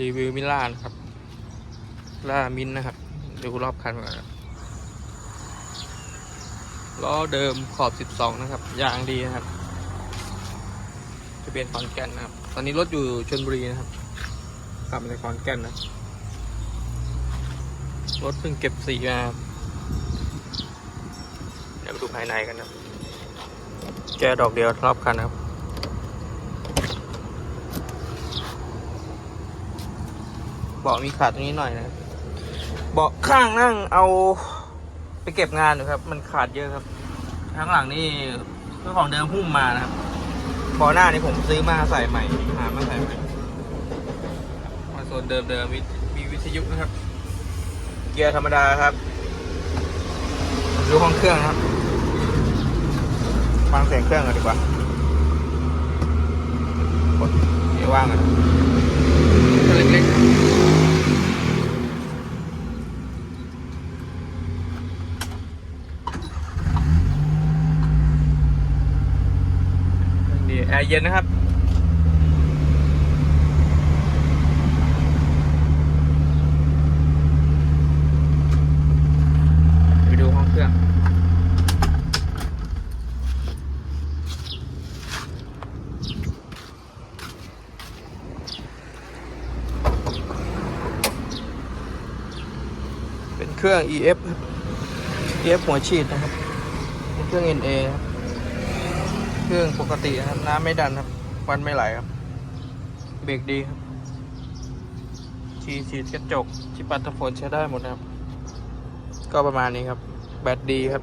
รีวิวมิล่านะครับล่ามินนะครับดูรอบคันก่อนครับล้อเดิมขอบ 12 นะครับ ยางดีนะครับจะเป็นขอนแก่นนะครับ ตอนนี้รถอยู่ชลบุรีนะครับกลับมาในขอนแก่นนะรถเพิ่งเก็บสีมาครับเดี๋ยวไปดูภายในกันนะแกดอกเดียวรอบคันนะครับ เบาะมีขาดตรงนี้หน่อยนะเบาะข้างนั่งเอาไปเก็บงานอยู่ครับ มันขาดเยอะครับข้างหลังนี่เจ้าของเดิมหุ้มมานะครับเบาะหน้านี่ผมซื้อมาใส่ใหม่หามาใส่ใหม่มาส่วนเดิมเดิมมีมีวิทยุนะครับ เกียร์ธรรมดาครับดูห้องเครื่องนะครับฟังเสียงเครื่องกันดีกว่ากดเกียร์ว่างกันตัวเล็กๆ ดี แอร์เย็นนะครับ ไปดูห้องเครื่อง เป็นเครื่อง EF EF หัวฉีดนะครับ เป็นเครื่อง NA ครับ เครื่องปกติครับ น้ำไม่ดันครับควันไม่ไหลครับ เบรกดีครับชีสีดกระจก ชิปัตตโฟนใช้ได้หมดนะครับ ก็ประมาณนี้ครับ แบตดีครับ